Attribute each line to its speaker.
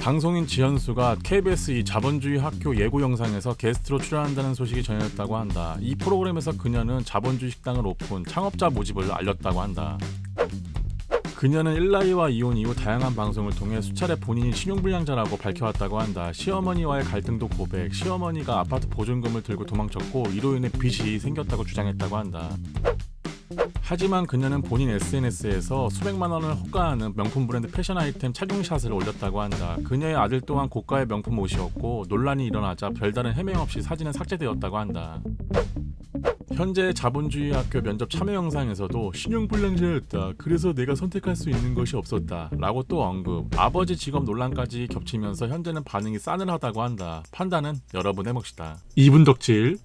Speaker 1: 방송인 지현수가 KBS 이 자본주의 학교 예고 영상에서 게스트로 출연한다는 소식이 전해졌다고 한다. 이 프로그램에서 그녀는 자본주의 식당을 오픈, 창업자 모집을 알렸다고 한다. 그녀는 일라이와 이혼 이후 다양한 방송을 통해 수차례 본인이 신용불량자라고 밝혀왔다고 한다. 시어머니와의 갈등도 고백, 시어머니가 아파트 보증금을 들고 도망쳤고 이로 인해 빚이 생겼다고 주장했다고 한다. 하지만 그녀는 본인 SNS에서 수백만 원을 호가하는 명품 브랜드 패션 아이템 착용샷을 올렸다고 한다. 그녀의 아들 또한 고가의 명품 옷이었고 논란이 일어나자 별다른 해명 없이 사진은 삭제되었다고 한다. 현재 자본주의 학교 면접 참여 영상에서도 신용불량자였다. 그래서 내가 선택할 수 있는 것이 없었다. 라고 또 언급. 아버지 직업 논란까지 겹치면서 현재는 반응이 싸늘하다고 한다. 판단은 여러분의 몫이다. 2분 덕질